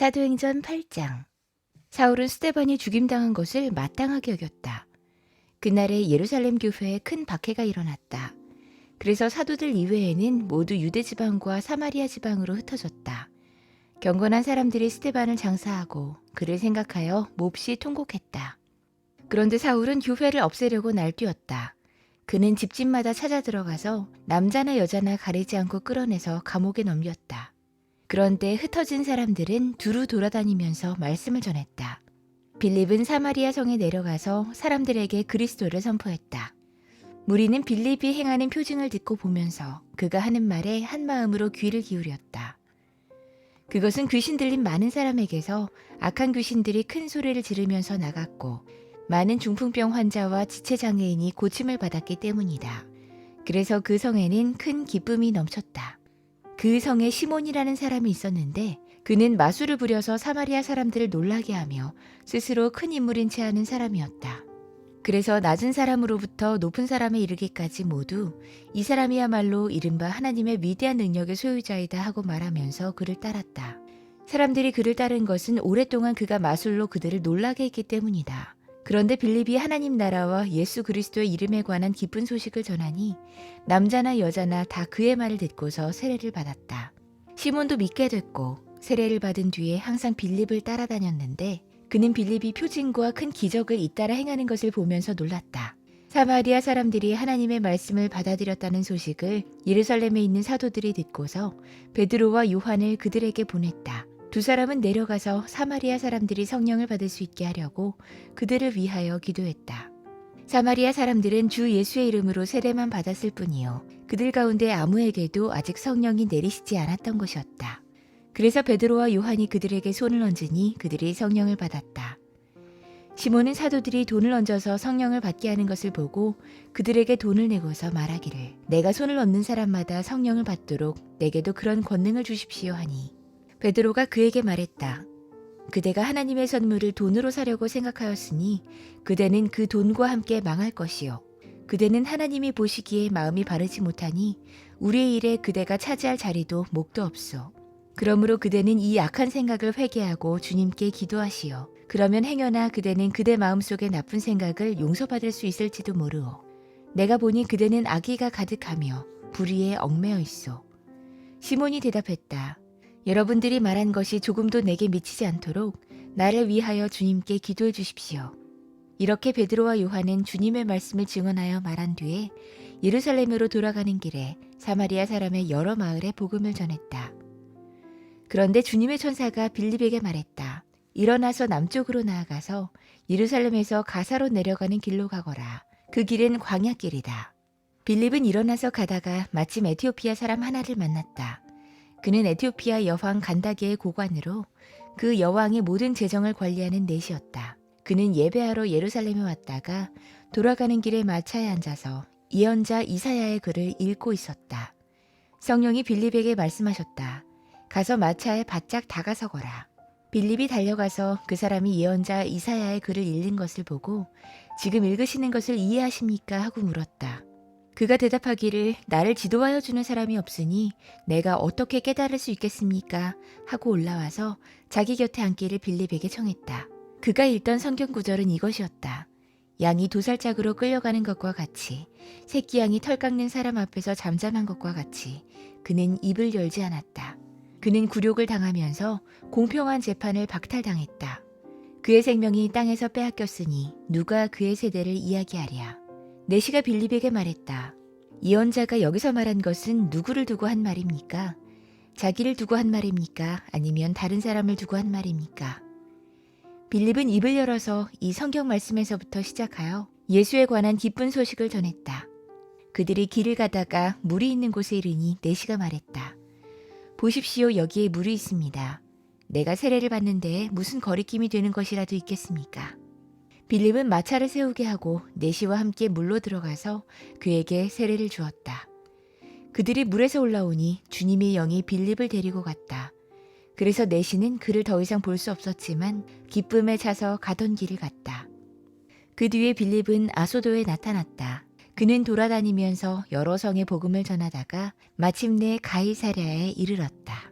사도행전 8장 사울은 스테반이 죽임당한 것을 마땅하게 여겼다. 그날에 예루살렘 교회에 큰 박해가 일어났다. 그래서 사도들 이외에는 모두 유대 지방과 사마리아 지방으로 흩어졌다. 경건한 사람들이 스테반을 장사하고 그를 생각하여 몹시 통곡했다. 그런데 사울은 교회를 없애려고 날뛰었다. 그는 집집마다 찾아 들어가서 남자나 여자나 가리지 않고 끌어내서 감옥에 넘겼다. 그런데 흩어진 사람들은 두루 돌아다니면서 말씀을 전했다. 빌립은 사마리아 성에 내려가서 사람들에게 그리스도를 선포했다. 무리는 빌립이 행하는 표징을 듣고 보면서 그가 하는 말에 한 마음으로 귀를 기울였다. 그것은 귀신 들린 많은 사람에게서 악한 귀신들이 큰 소리를 지르면서 나갔고 많은 중풍병 환자와 지체장애인이 고침을 받았기 때문이다. 그래서 그 성에는 큰 기쁨이 넘쳤다. 그 성에 시몬이라는 사람이 있었는데 그는 마술을 부려서 사마리아 사람들을 놀라게 하며 스스로 큰 인물인 채 하는 사람이었다. 그래서 낮은 사람으로부터 높은 사람에 이르기까지 모두 이 사람이야말로 이른바 하나님의 위대한 능력의 소유자이다 하고 말하면서 그를 따랐다. 사람들이 그를 따른 것은 오랫동안 그가 마술로 그들을 놀라게 했기 때문이다. 그런데 빌립이 하나님 나라와 예수 그리스도의 이름에 관한 기쁜 소식을 전하니 남자나 여자나 다 그의 말을 듣고서 세례를 받았다. 시몬도 믿게 됐고 세례를 받은 뒤에 항상 빌립을 따라다녔는데 그는 빌립이 표징과 큰 기적을 잇따라 행하는 것을 보면서 놀랐다. 사마리아 사람들이 하나님의 말씀을 받아들였다는 소식을 예루살렘에 있는 사도들이 듣고서 베드로와 요한을 그들에게 보냈다. 두 사람은 내려가서 사마리아 사람들이 성령을 받을 수 있게 하려고 그들을 위하여 기도했다. 사마리아 사람들은 주 예수의 이름으로 세례만 받았을 뿐이요. 그들 가운데 아무에게도 아직 성령이 내리시지 않았던 것이었다. 그래서 베드로와 요한이 그들에게 손을 얹으니 그들이 성령을 받았다. 시몬은 사도들이 돈을 얹어서 성령을 받게 하는 것을 보고 그들에게 돈을 내고서 말하기를 내가 손을 얹는 사람마다 성령을 받도록 내게도 그런 권능을 주십시오 하니 베드로가 그에게 말했다. 그대가 하나님의 선물을 돈으로 사려고 생각하였으니 그대는 그 돈과 함께 망할 것이요. 그대는 하나님이 보시기에 마음이 바르지 못하니 우리의 일에 그대가 차지할 자리도 목도 없소. 그러므로 그대는 이 악한 생각을 회개하고 주님께 기도하시오. 그러면 행여나 그대는 그대 마음속에 나쁜 생각을 용서받을 수 있을지도 모르오. 내가 보니 그대는 악의가 가득하며 불의에 얽매여 있소. 시몬이 대답했다. 여러분들이 말한 것이 조금도 내게 미치지 않도록 나를 위하여 주님께 기도해 주십시오. 이렇게 베드로와 요한은 주님의 말씀을 증언하여 말한 뒤에 예루살렘으로 돌아가는 길에 사마리아 사람의 여러 마을에 복음을 전했다. 그런데 주님의 천사가 빌립에게 말했다. 일어나서 남쪽으로 나아가서 예루살렘에서 가사로 내려가는 길로 가거라. 그 길은 광야길이다. 빌립은 일어나서 가다가 마침 에티오피아 사람 하나를 만났다. 그는 에티오피아 여왕 간다게의 고관으로 그 여왕의 모든 재정을 관리하는 넷이었다. 그는 예배하러 예루살렘에 왔다가 돌아가는 길에 마차에 앉아서 예언자 이사야의 글을 읽고 있었다. 성령이 빌립에게 말씀하셨다. 가서 마차에 바짝 다가서거라. 빌립이 달려가서 그 사람이 예언자 이사야의 글을 읽는 것을 보고 지금 읽으시는 것을 이해하십니까? 하고 물었다. 그가 대답하기를 나를 지도하여 주는 사람이 없으니 내가 어떻게 깨달을 수 있겠습니까? 하고 올라와서 자기 곁에 앉기를 빌립에게 청했다. 그가 읽던 성경 구절은 이것이었다. 양이 도살짝으로 끌려가는 것과 같이 새끼 양이 털 깎는 사람 앞에서 잠잠한 것과 같이 그는 입을 열지 않았다. 그는 굴욕을 당하면서 공평한 재판을 박탈당했다. 그의 생명이 땅에서 빼앗겼으니 누가 그의 세대를 이야기하랴. 내시가 빌립에게 말했다. 예언자가 여기서 말한 것은 누구를 두고 한 말입니까? 자기를 두고 한 말입니까? 아니면 다른 사람을 두고 한 말입니까? 빌립은 입을 열어서 이 성경 말씀에서부터 시작하여 예수에 관한 기쁜 소식을 전했다. 그들이 길을 가다가 물이 있는 곳에 이르니 내시가 말했다. 보십시오 여기에 물이 있습니다. 내가 세례를 받는데 무슨 거리낌이 되는 것이라도 있겠습니까? 빌립은 마차를 세우게 하고 내시와 함께 물로 들어가서 그에게 세례를 주었다. 그들이 물에서 올라오니 주님의 영이 빌립을 데리고 갔다. 그래서 내시는 그를 더 이상 볼 수 없었지만 기쁨에 차서 가던 길을 갔다. 그 뒤에 빌립은 아소도에 나타났다. 그는 돌아다니면서 여러 성의 복음을 전하다가 마침내 가이사랴에 이르렀다.